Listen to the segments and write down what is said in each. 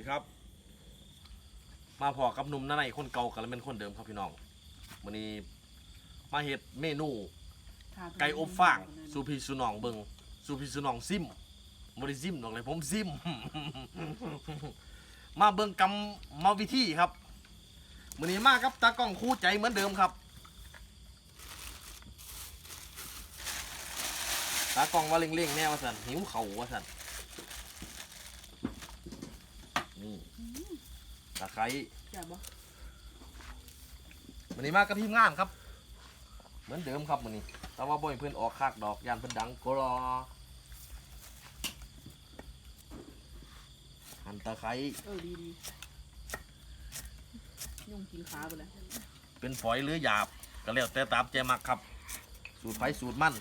ดีครับ มาพอกับหนุ่มนาในคนเก่ากันแล้วเป็นคนเดิมครับพี่น้องวันนี้มาเฮ็ดเมนู ไก่อบฟางสูพีสูนองเบิงสูพีสูนองซิมบริซิมดอกเลยผมซิม มาเบิงกำมาวิธีครับวันนี้มากับตากล้องคู่ใจเหมือนเดิมครับตากล้องว่าเร่งๆแน่ว่าสันหิวเข่าว่าสันนี่ ตะไคร้อย่าบ่วันนี้มากับทีมงานครับ เหมือนเดิมครับวันนี้ แต่ว่าบ่อยเพื่อนออกคากดอกยานเพื่อนดังกรอหั่นตะไคร้เออดีดียุ่งกินขาไปเลยเป็นฝอยหรือหยาบก็แล้วแต่ตามใจมักครับ สูตรไผสูตรมัน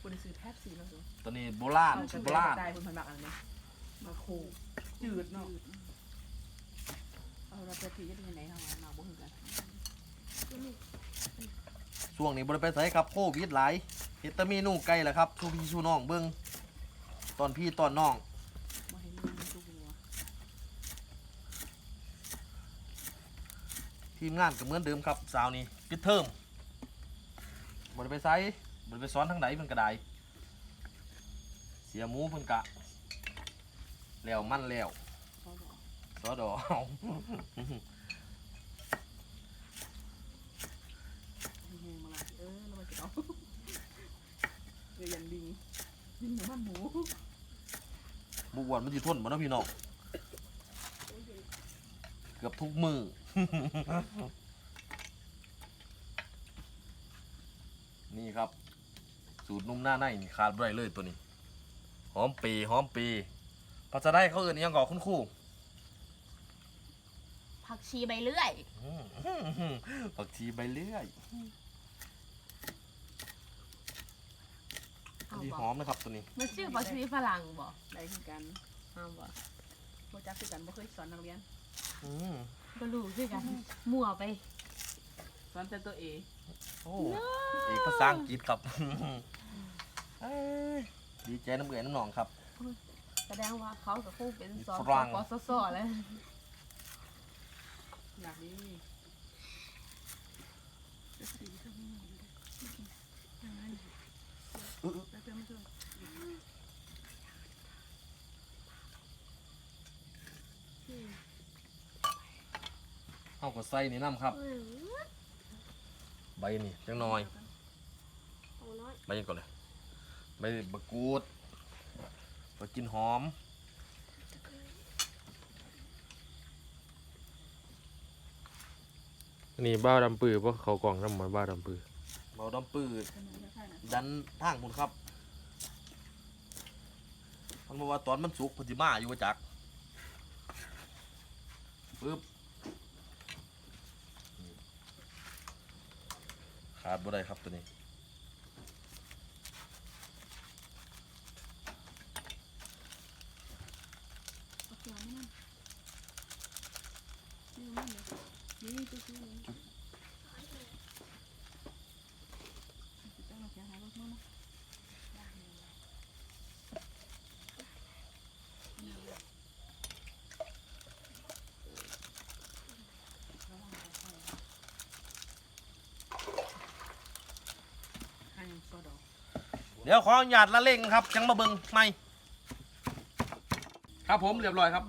คนซื้อแทบสีแล้วสิตอนนี้โบราณเอาโบราณได้คนพันบักอะไรเนี่ยมาโค จืดเนาะเอาเราไปผีจะเป็นยังไงทำไมมาบ่คือกันช่วงนี้บริไปใส่ครับโควิดหลายเฮ็ดแตเมนูไก่แหละครับสู้พี่สู้น้องเบิ้งตอนพี่ตอนน้องบ่ให้มีมันทุกหัวทีมงานก็เหมือนเดิมครับสาวนี้ปิดเทอมบริไปไซบริไปสอนทางไหนเพิ่นก็ได้เสียหมูเพิ่นกะ แล้วมันแล้วเขาบอกสอดอให้แห้งมาละเออแล้วมันจะเอาเอออย่างดียินหมูมันหมูบุกวันมันสิทนบ่เนาะพี่น้องเกือบทุกมือ นี่ครับ สูตรนุ่มหน้าในนี่ขาดบ่ได้เลยตัวนี้ หอมปีหอมปี ภาษาได้เขาเอื่นอิหยังก่อคุณครูผักชีใบเลื่อย อืมผักชีใบเลื่อยเอาดีบหออกมนะครับตัวนี้ มันชื่อผักชีฝรั่งบอกได้คือกันเอาบอกโคจักคือกันบ่เคยสอนนักเรียน อืมก็รู้คือกันมั่วไปสอนแต่ตัวเองโอ้เอกภาษาอังกฤษครับเอ้ยดีใจน้ำเอื่อยน้ำหนองครับ แสดงว่าเขากับคงเป็นสอนฝรั่งปสสแล้วอยากดีเอาก็ใส่นี่น้ำครับ ใบนี่จังน้อยใบนี่ก่อนเลย ใบมะกรูด ใบกินหอม อันนี้บ้าวดำปือเพราะเขากล่องน้ำมันบ้าวดำปือเบาดำปืดดันทางคุณครับ มันบอกว่าตอนมันสุกเพนธิมาอยู่ว่าจักปึ๊บนี่ขาดบ่ได้ครับตัวนี้ ให้ซอดอก เดี๋ยวขออนุญาตละเล่งครับ จังมาเบิงไม่ ครับผมเรียบร้อยครับ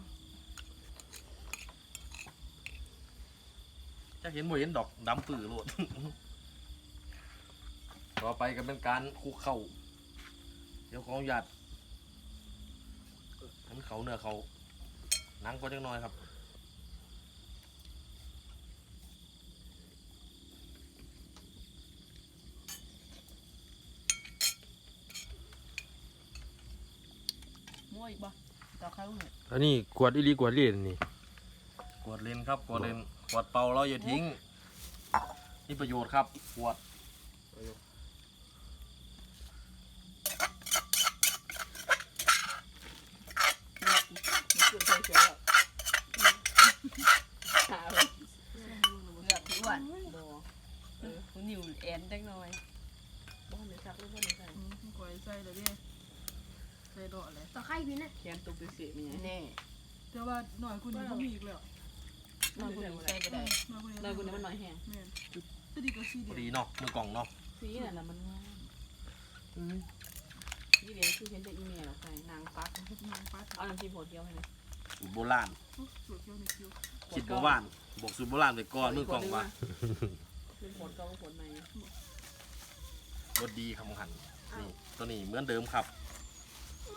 จะเห็นบ่เห็นดอกดำปื้อโลด ต่อไปก็เป็นการคลุกเข้าเดี๋ยวขออนุญาตให้มันเขาเนื้อเขาหนังก็จังน้อยครับมั่วอีกบ่ต่อเข้าหน่อยอันนี้กวดอีหลีกวดเลียนนี่ข วดเลนครับขวดเลนขวดเป่าเราอย่าทิ้งนี่ประโยชน์ครับขวดมันเกิดเคยเสียแล้วหาเลยเลือกอ้วนบ่เออคุณนิวแอนจังหน่อยบ่ในซักหรือบ่ในใส่กวยใส่เลยดิใส่ดอกเลยตะไคร้พี่นะแขนตกเสียๆมีไงแน่แต่ว่าหน่อยคุณนี่ก็มีอีกแล้ว นอนคนอื่นใส่ก็ได้นอยคุณหน่อยคุณนี่มันน่อยแหงแม่นจะดีกว่าซีพเดีอยวดีเนาะมือกล่องเนาะสีนั่นน่ะมันงามนี่เดียวคือเห็นแต่อีเมลใส่นางปัก นางปักเอาน้ำจิ้มโหดเดียวให้นะสูตรโบราณสูตรเดียวในคิวคิดโบราณบอกสูตรโบราณไปก่อนมือกล่องว่าเป็นผลเก่าผลใหม่รสดีคำหันนี่ตัวนี้เหมือนเดิมครับ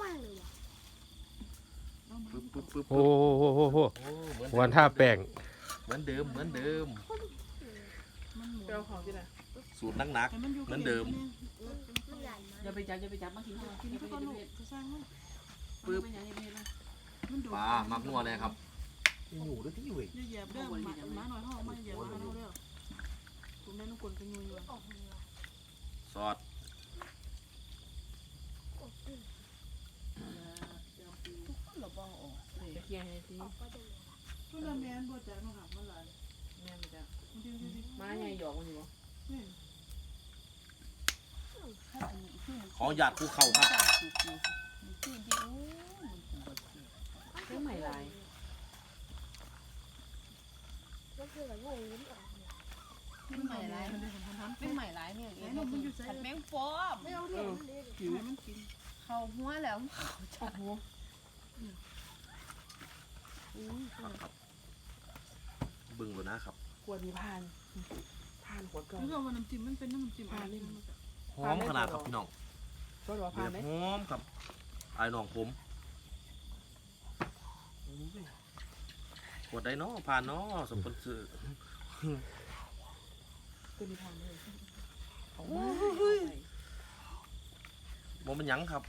มากเลยว่ะ ปึ๊บปึ๊บปึ๊บโอ้โหโหโหโอ้เหมือนวันท่าแป้งเหมือนเดิมเหมือนเดิมมันหมูเราของที่ไหนสูตรนัก เหมือนเดิมมันใหญ่มากอย่าไปจับอย่าไปจับมาทิ้งเขาทิ้งเขาลูกจะสร้างมันปึ๊บไม่ยังไม่ได้ๆปลามักนัวเลยครับอยู่ด้วยที่เว้ยอย่าเหยียบเด้อหมาหมาหน่อยห่อมาเหยียบมาเด้อผมได้นุกลกันยุยว่ะออกเลยว่ะซอส ทุกคนเรา บ้องออกจะเคลียร์ให้ทีออกก็จะเละแมนบ่จักเนาะค่ะมันหลายแม่นบ่จักมาใหญ่หยอกมันอยู่บ่ขอหยาดภูเขาครับเรื่องใหม่ลายก็คือแบบงงยิ้มออกเป็นใหม่ลายมันเป็นพันเป็นใหม่หลายเนี่ยๆไอ้นมมันอยู่ใส่ผัดแมงปอมไม่เอาเรื่องมันเลยผิวเข้าหัวแล้ว อ้โหบึ้งเลยนะครับขวดมีพานพานขวดก่อนคือเอามาน้ำจิ้มมันเป็นน้ำจิ้มพานนี่หอมขนาดครับพี่น้องก็รอแบพานบไหมหอมครับไอ้น้องผมกดได้เนาะผ่านเนาะสปอนเซอร์ตัวมีพานเลยเอาบ่มันหยังครับ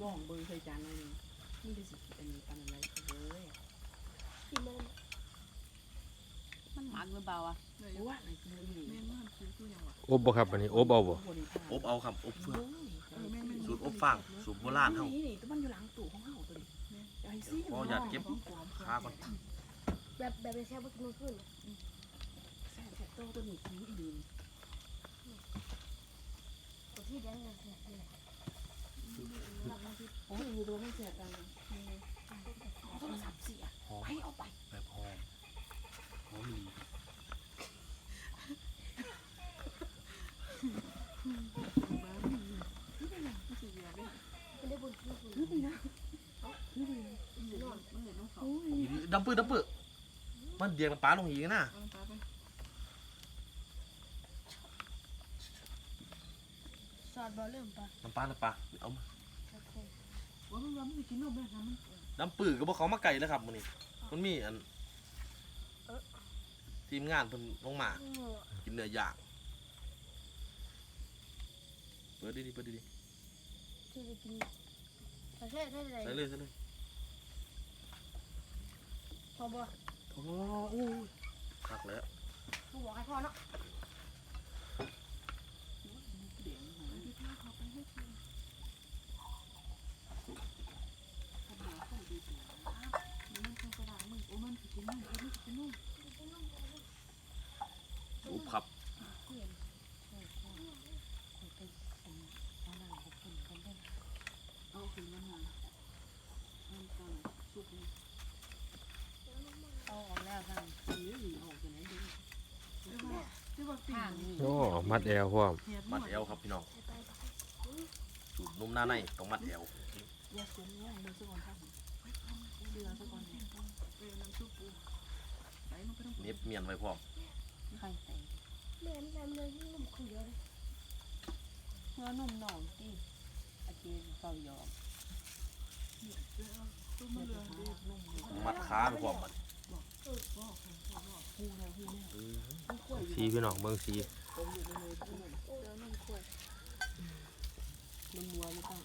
ว่องเบอร์ใส่จานเลย นี่จะสิอันนี้ปันอะไรเลยกินมันมันหมักหรือเปล่าอะเลยโอ้ว่าไหนกินเลยแม่นมันคือตัวอย่างวะอบบ่ครับอันนี้อบเอาบ่อบเอาครับอบเฟืองเออแม่นแม่นสูตรอบฟางสูตรโบราณเฮานี่นี่ตัวมันอยู่หลังตู้ของเฮาตัวนี้ไอ้ซี่ขออยากเก็บขาก่อนแบบแบบไม่ใช่ว่ากินมันขึ้นแซ่บแซ่บตัวตัวนี้กินไม่ดีตัวที่แดงเนี่ยเนี่ยเนี่ย โอ้ยตัวไม่แซ่บจังค์โทรศัพท์เสียให้เอาไปแบบหอมหอมดีมันได้บุญที่บุญดำปื้ดดำปื้ดมันเดียงน้ำปลาลงอีกันนะ เอาตาไป ส อดบอลเริ่มปะน้ำปลาน้ำปลาเอามาว่ามันว่ามันจะกินนมแม่ทำมันดำปื้ดก็บ่เขามาไก่แล้วครับมื้อนี้มันมีอันทีมงานเพิ่นลงมากินเนื้อย่างเปิดดีๆเปิดดีที่จะกินประเทศได้เลยๆใส่เลยใส่เลยพอบ่โอ้โหคักแล้วกูบอกให้พ่อเนาะ อุบครับ เอาออกแล้วกันนี่หนีออกจากไหนดีทางนี้โอ้มัดแอวพร้อมมัดแอวครับพี่น้องสูตรนุ่มหน้าในต้องมัดแอว ยาสูงเนี่ยดือดสักก่อนครับเดือดสักก่อนเนี่ย เออน้ำซุปปูใส่ลงไปทั้ง เน็บเมียนไว้พร้อมไข่ใส่แม่แม่เลยนี่มันคนเดียวเลยเมื่อนุ่มหน่องที่อาเจนเฝ้ายอมซุปมันเหลืองดีมัดขาไปพร้อมมันหูแล้วหูแล้วเออสีพี่น้องเบิ่งสีผมอยู่ในมือทั้งหมดเออมันขวดมันมัวไม่ต้อง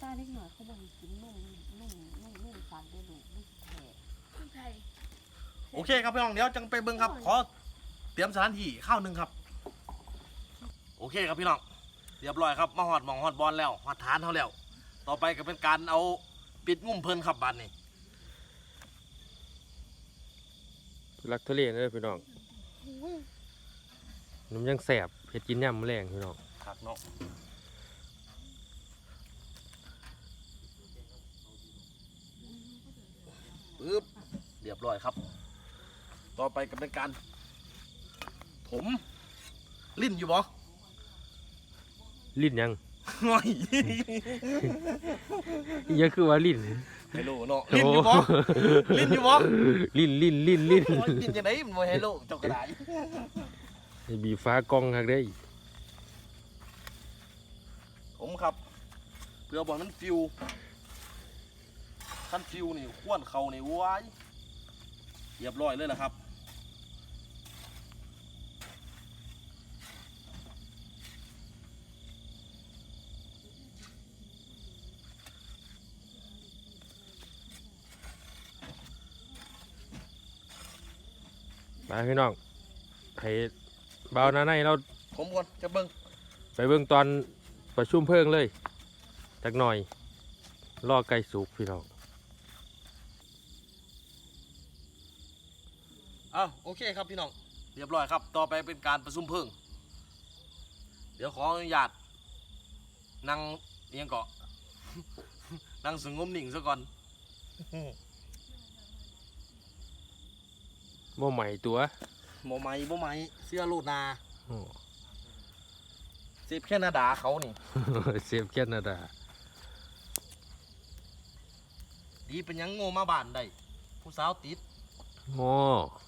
ตา เล็กหน่อยเขาบอกให้กินนุ่มนุ่มนุ่มนุ่มฟันได้ลูกไม่แผลคนไทยโอเคครับพี่น้องเดี๋ยวจังไปเบิ่งครับ ขอเตรียมสถานที่ข้าวหนึ่งครับ โอเคครับพี่น้องเรียบร้อยครับมาหอดหมองหอดบอลแล้วหอดฐานเขาแล้ว ต่อไปก็เป็นการเอาปิดงุ่มเพลินครับบันนี้รักทะเลเด้อพี่น้องน้ำยังแสบเฮ็ดกินยามมื้อแรงพี่น้องครับเนาะ ปึ๊บเรียบร้อยครับ ต่อไปก็เป็นการผมลิ้นอยู่บ่ลิ้นยังง่อยอีหยังคือว่าลิ้นไฮโลเนาะลิ้นอยู่บ่ลิ้นอยู่บ่ลิ้นลิ้นลิ้นลิ้นโอ้ยลิ้นจังไดมันบ่ไฮโลเจ้ากระไดให้บีฟ้ากล้องฮักได้ผมครับเพื่อบอลมันฟิว ขั้นฟิวนี่ขวนเขานี่ว้ายเรียบร้อยเลยแหละครับไปพี่น้องให้เบาหน้าในเราผมก่อนจะเบิ่งไปเบิ่งตอนประชุมเพลิงเลยจักหน่อย รอไก่สุกพี่น้อง อ้าวโอเคครับพี่น้องเรียบร้อยครับ ต่อไปเป็นการประชุมเพลิงเดี๋ยวขออนุญาตนั่งเอียงเกาะ นั่งสงบนิ่งซะก่อนบ่ใหม่ตัวโมไม้โมไม้เสื้อลูดนาโอ้ เซฟแค่นาดาเขานี่ เซฟแคนาดาดีเป็นหยังโง่มาบ้านได้ผู้สาวติดโอ้เ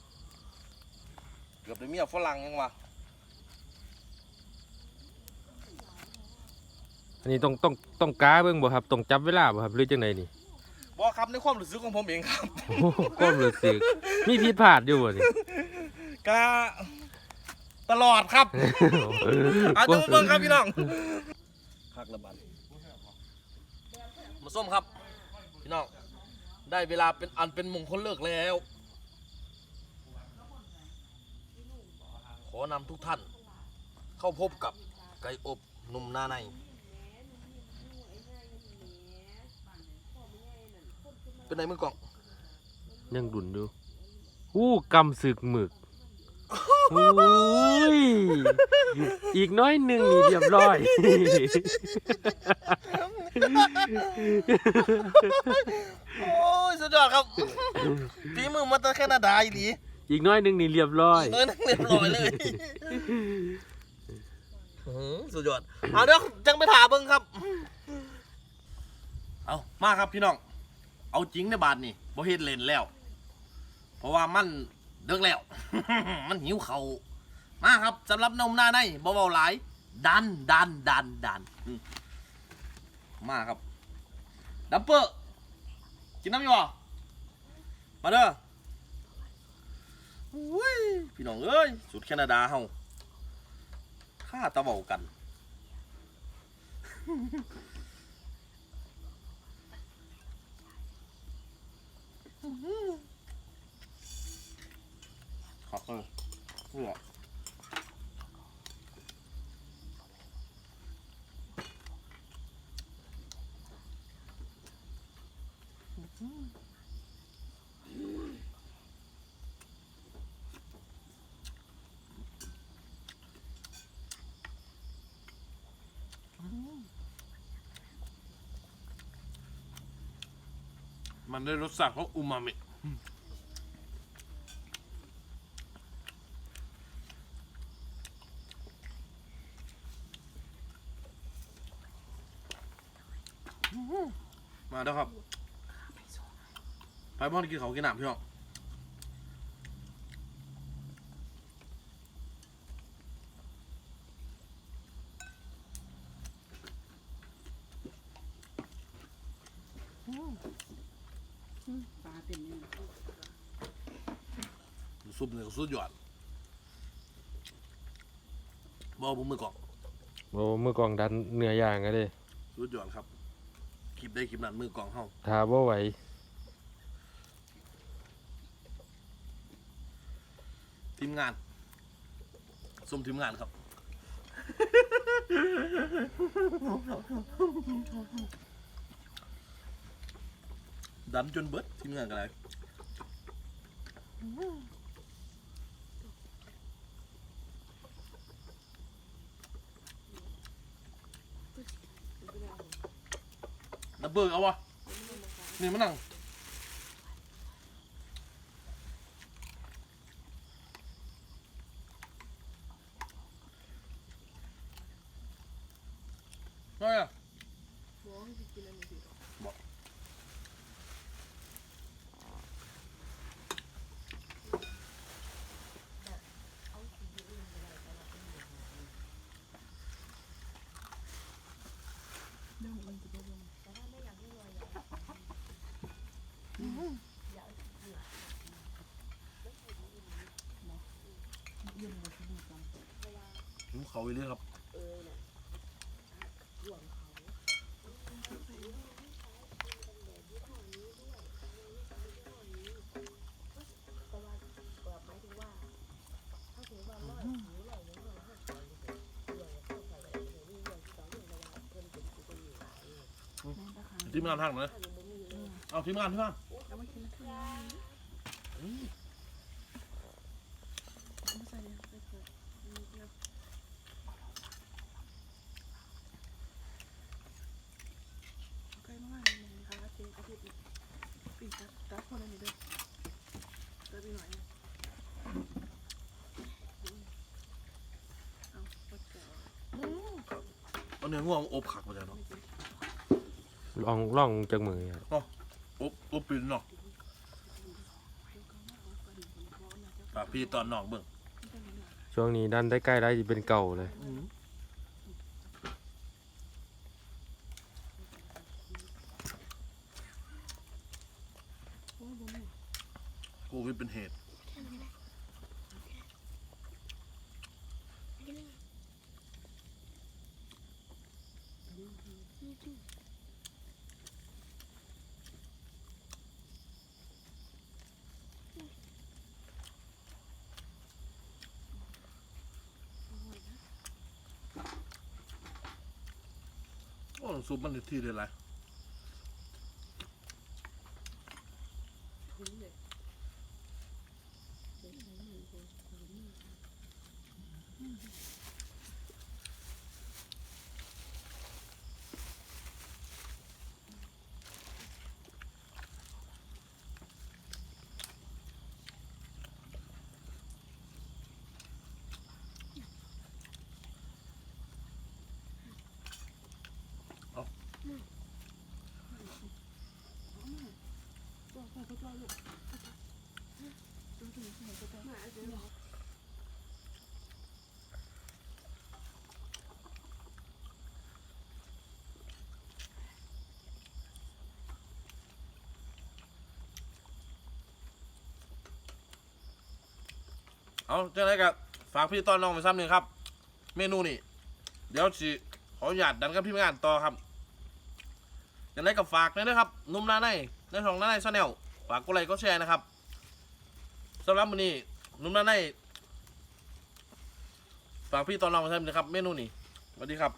กือบได้เมียฝรั่งยังวะอันนี้ต้องต้องต้องกาเบิ่งบ่ครับต้องจับเวลาบ่ครับหรือจังไดนี่บอครับในความรู้สึกของผมเองครับ โอ้ก็รู้สึกมีผิดพลาดอยู่บ่นี่กาตลอดครับอาจจะมาเบิ่งครับพี่น้องคักระบาดมาส้มครับ พี่น้อง ได้เวลาเป็นอันเป็นมงคลเลิกแล้ว อนำทุกท่าน เข้าพบกับไก่อบหนุ่มนาใน เป็นไงมึงกล่องยังดุนอยู่อู้กำศึกหมึกโอ้ยอีกน้อยหนึงนี่เรียบร้อย โอ้ยสุดยอดครับฝีมือมาจากแคนาดาอีหลี อีกน้อยหนึงนี่เรียบร้อยเงินเรียบร้อยเลยอื้อหือสุดยอดเอาเดี๋ยวจังไปถามเบิ้งครับ เอามาครับพี่น้อง เอาจริงในบาทนี่บ่เฮ็ดเล่นแล้ว เพราะว่ามันเดึกแล้ว มันหิวเขาวมาครับสำหรับนมหน้าในบ่เบาหลาย ดันดันดันดันอืมมาครับดับเปอร์กินน้ำอยู่บ่มาเด้อ อุ้ยพี่น้องเอ้ย สุดแคนาดาเฮาข้าตะเบากัน ขอบคุณเพื่อ มันได้รสชาติของอูมามิมาแล้วครับ ไปบ้านกินเขาวกินน้ำพี่น้อง ปลาเต็มเลย ซุปเนี่ยก็ สุดยอดบอผมมือกล่องโอ้มือกองดันเนื้อย่างกันเลยสุดยอดครับคลิปได้คลิปนั้นมือกล่องเฮาทาบ่ไหวทีมงานส้มทีมงานครับ ดันจนเบิดทีมงานกันเลย ดับเบิลเอาวะนี่มันนั่งอะ บอกให้สิกินอันนี้สิ เรื่องมันจะเป็นยังไง เขาอีเรื่อยครับทีมงานทางเลยเอาทีมงานทีมงาน เอามากินข้าวเอามาใส่เนี่ยใส่เกลือนี่เกลือเอาไก่มาว่าหนึ่งนะคะเจ๊อาทิตย์นี้ปีกตัดตัดคนละนิดเด้อตัดไปหน่อยนะเอาปดเกลือ เอาเนื้อง่วงอบขักมาจากเนาะลองลองจากมืออะอบอบปีนเนาะปากพี่ตอนนอกเบิ่งช่วงนี้ดันได้ใกล้ได้สิเป็นเก่าเลยโควิดเป็นเหตุ โอ้ซุปมันทีเดียวไร เอาจังไรกับฝากพี่ตอนน้องไปซ้ำหนึ่งครับ เมนูนี่ เดี๋ยวสิขออนุญาตดันกับพี่งานต่อครับจังไรกับฝากเลยนะครับ นุ่มหน้าในในช่องหน้าในชาแนล ฝากกดไลค์กดแชร์นะครับสำหรับวันนี้นุ่มหน้าในฝากพี่ตอนน้องไปซ้ำหมครับ เมนูนี้สวัสดีครับ